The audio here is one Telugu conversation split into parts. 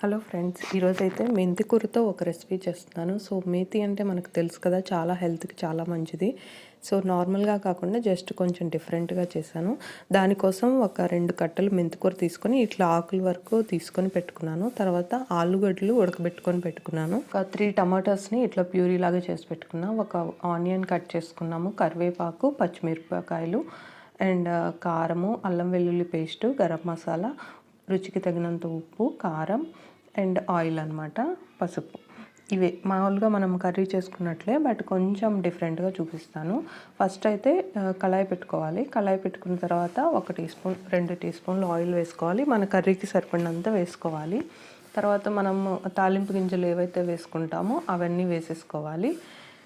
హలో ఫ్రెండ్స్ ఈరోజు అయితే మెంతి కూరతో ఒక రెసిపీ చేస్తున్నాను. సో మేతి అంటే మనకు తెలుసు కదా చాలా హెల్త్కి చాలా మంచిది. సో నార్మల్గా కాకుండా జస్ట్ కొంచెం డిఫరెంట్గా చేశాను. దానికోసం ఒక రెండు కట్టలు మెంతికూర తీసుకొని ఇట్లా ఆకుల వరకు తీసుకొని పెట్టుకున్నాను. తర్వాత ఆలుగడ్డలు ఉడకబెట్టుకొని పెట్టుకున్నాను. ఒక త్రీ టమాటోస్ని ఇట్లా ప్యూరీ లాగా చేసి పెట్టుకున్నాం. ఒక ఆనియన్ కట్ చేసుకున్నాము కరివేపాకు పచ్చిమిరపకాయలు అండ్ కారము అల్లం వెల్లుల్లి పేస్టు గరం మసాలా రుచికి తగినంత ఉప్పు కారం అండ్ ఆయిల్ అనమాట పసుపు. ఇవే మామూలుగా మనం కర్రీ చేసుకున్నట్లే బట్ కొంచెం డిఫరెంట్గా చూపిస్తాను. ఫస్ట్ అయితే కళాయి పెట్టుకోవాలి. కళాయి పెట్టుకున్న తర్వాత ఒక టీ స్పూన్ రెండు టీ స్పూన్లు ఆయిల్ వేసుకోవాలి. మన కర్రీకి సరిపడినంత వేసుకోవాలి. తర్వాత మనం తాలింపు గింజలు ఏవైతే వేసుకుంటామో అవన్నీ వేసేసుకోవాలి.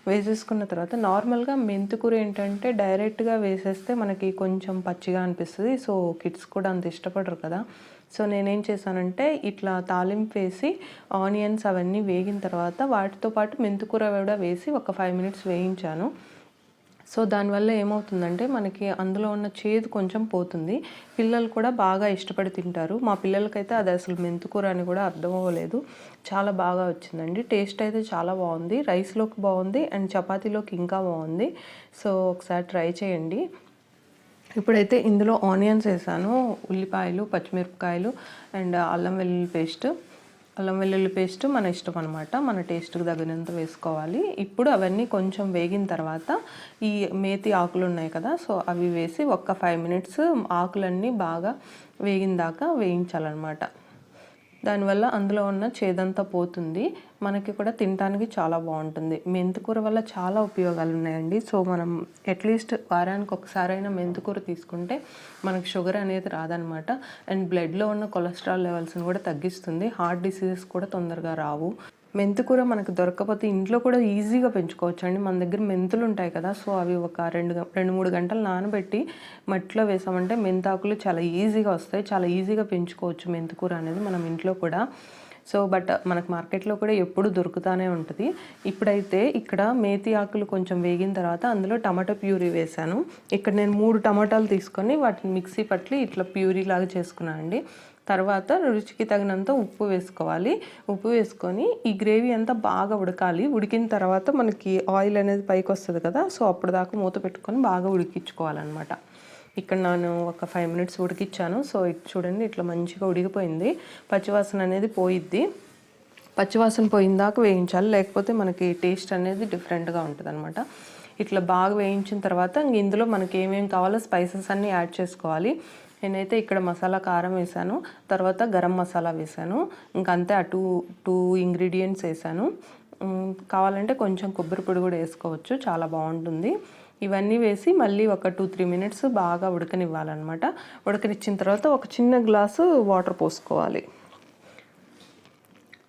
వేసేసుకున్న తర్వాత నార్మల్గా మెంతికూర ఏంటంటే డైరెక్ట్గా వేసేస్తే మనకి కొంచెం పచ్చిగా అనిపిస్తుంది. సో కిడ్స్ కూడా అంత ఇష్టపడరు కదా. సో నేనేం చేశానంటే ఇట్లా తాలింపు వేసి ఆనియన్స్ అవన్నీ వేగిన తర్వాత వాటితో పాటు మెంతికూర కూడా వేసి ఒక ఫైవ్ మినిట్స్ వేయించాను. సో దానివల్ల ఏమవుతుందంటే మనకి అందులో ఉన్న చేదు కొంచెం పోతుంది. పిల్లలు కూడా బాగా ఇష్టపడి తింటారు. మా పిల్లలకైతే అది అసలు మెంతుకూర అని కూడా అర్థం అవ్వలేదు. చాలా బాగా వచ్చిందండి. టేస్ట్ అయితే చాలా బాగుంది. రైస్లోకి బాగుంది అండ్ చపాతీలోకి ఇంకా బాగుంది. సో ఒకసారి ట్రై చేయండి. ఇప్పుడైతే ఇందులో ఆనియన్స్ వేసాను. ఉల్లిపాయలు పచ్చిమిరపకాయలు అండ్ అల్లం వెల్లుల్లి పేస్ట్. అల్లం వెల్లుల్లి పేస్ట్ మన ఇష్టం అనమాట మన టేస్ట్కి తగినంత వేసుకోవాలి. ఇప్పుడు అవన్నీ కొంచెం వేగిన తర్వాత ఈ మేతి ఆకులు ఉన్నాయి కదా సో అవి వేసి ఒక్క ఫైవ్ మినిట్స్ ఆకులన్నీ బాగా వేగిన దాకా వేయించాలన్నమాట. దానివల్ల అందులో ఉన్న చేదంతా పోతుంది. మనకి కూడా తినడానికి చాలా బాగుంటుంది. మెంతికూర వల్ల చాలా ఉపయోగాలు ఉన్నాయండి. సో మనం అట్లీస్ట్ వారానికి ఒకసారైనా మెంతికూర తీసుకుంటే మనకి షుగర్ అనేది రాదనమాట. అండ్ బ్లడ్లో ఉన్న కొలెస్ట్రాల్ లెవెల్స్ని కూడా తగ్గిస్తుంది. హార్ట్ డిసీజెస్ కూడా తొందరగా రావు. మెంతికూర మనకు దొరకకపోతే ఇంట్లో కూడా ఈజీగా పెంచుకోవచ్చు అండి మన దగ్గర మెంతులు ఉంటాయి కదా సో అవి ఒక రెండు రెండు మూడు గంటలు నానబెట్టి మట్టిలో వేసామంటే మెంతాకులు చాలా ఈజీగా వస్తాయి. చాలా ఈజీగా పెంచుకోవచ్చు మెంతికూర అనేది మనం ఇంట్లో కూడా. సో బట్ మనకు మార్కెట్లో కూడా ఎప్పుడు దొరుకుతూనే ఉంటుంది. ఇప్పుడైతే ఇక్కడ మేతి ఆకులు కొంచెం వేగిన తర్వాత అందులో టమాటో ప్యూరీ వేశాను ఇక్కడ నేను మూడు టమాటాలు తీసుకొని వాటిని మిక్సీ పట్టి ఇట్లా ప్యూరీ లాగా చేసుకున్నాను అండి తర్వాత రుచికి తగినంత ఉప్పు వేసుకోవాలి. ఉప్పు వేసుకొని ఈ గ్రేవీ అంతా బాగా ఉడకాలి. ఉడికిన తర్వాత మనకి ఆయిల్ అనేది పైకి వస్తుంది కదా సో అప్పుడు దాకా మూత పెట్టుకొని బాగా ఉడికించుకోవాలన్నమాట. ఇక్కడ నేను ఒక ఫైవ్ మినిట్స్ ఉడికిచ్చాను. సో చూడండి ఇట్లా మంచిగా ఉడికిపోయింది. పచ్చివాసన అనేది పోయిద్ది. పచ్చివాసన పోయిన దాకా వేయించాలి. లేకపోతే మనకి టేస్ట్ అనేది డిఫరెంట్గా ఉంటుంది అనమాట ఇట్లా బాగా వేయించిన తర్వాత ఇందులో మనకి ఏమేమి కావాలో స్పైసెస్ అన్నీ యాడ్ చేసుకోవాలి. నేనైతే ఇక్కడ మసాలా కారం వేసాను తర్వాత గరం మసాలా వేసాను ఇంకంతే ఆ టూ టూ ఇంగ్రీడియంట్స్ వేసాను. కావాలంటే కొంచెం కొబ్బరి పొడి కూడా వేసుకోవచ్చు చాలా బాగుంటుంది. ఇవన్నీ వేసి మళ్ళీ ఒక టూ త్రీ మినిట్స్ బాగా ఉడకనివ్వాలన్నమాట. ఉడకనిచ్చిన తర్వాత ఒక చిన్న గ్లాసు వాటర్ పోసుకోవాలి.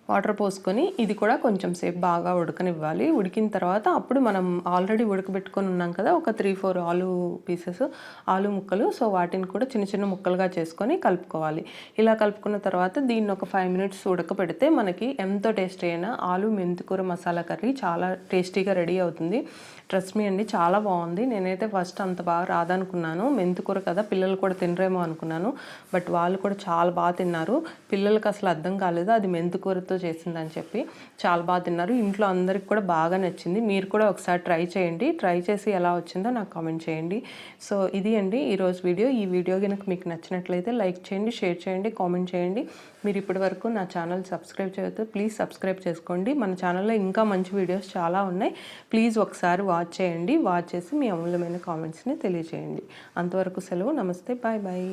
వాటర్ పోసుకొని ఇది కూడా కొంచెం సేపు బాగా ఉడకనివ్వాలి. ఉడికిన తర్వాత అప్పుడు మనం ఆల్రెడీ ఉడకబెట్టుకొని ఉన్నాం కదా ఒక త్రీ ఫోర్ ఆలు పీసెస్ ఆలు ముక్కలు. సో వాటిని కూడా చిన్న చిన్న ముక్కలుగా చేసుకొని కలుపుకోవాలి. ఇలా కలుపుకున్న తర్వాత దీన్ని ఒక ఫైవ్ మినిట్స్ ఉడకబెడితే మనకి ఎంతో టేస్టీ అయినా ఆలు మెంతికూర మసాలా కర్రీ చాలా టేస్టీగా రెడీ అవుతుంది. ట్రస్ట్ మీ అండి చాలా బాగుంది. నేనైతే ఫస్ట్ అంత బాగా రాదనుకున్నాను. మెంతికూర కదా పిల్లలు కూడా తినరేమో అనుకున్నాను. బట్ వాళ్ళు కూడా చాలా బాగా తిన్నారు. పిల్లలకి అసలు అర్థం కాలేదు అది మెంతికూరతో చేసింది చేసిందని చెప్పి చాలా బాగా తిన్నారు. ఇంట్లో అందరికి కూడా బాగా నచ్చింది. మీరు కూడా ఒకసారి ట్రై చేయండి. ట్రై చేసి ఎలా వచ్చిందో నాకు కామెంట్ చేయండి. సో ఇది అండి ఈరోజు వీడియో. ఈ వీడియో కనుక మీకు నచ్చినట్లయితే లైక్ చేయండి షేర్ చేయండి కామెంట్ చేయండి. మీరు ఇప్పటి వరకు నా ఛానల్ సబ్స్క్రైబ్ చేయొద్దు. ప్లీజ్ సబ్స్క్రైబ్ చేసుకోండి. మన ఛానల్లో ఇంకా మంచి వీడియోస్ చాలా ఉన్నాయి. ప్లీజ్ ఒకసారి వాచ్ చేయండి. వాచ్ చేసి మీ అమూల్యమైన కామెంట్స్ని తెలియజేయండి. అంతవరకు సెలవు. నమస్తే. Bye bye.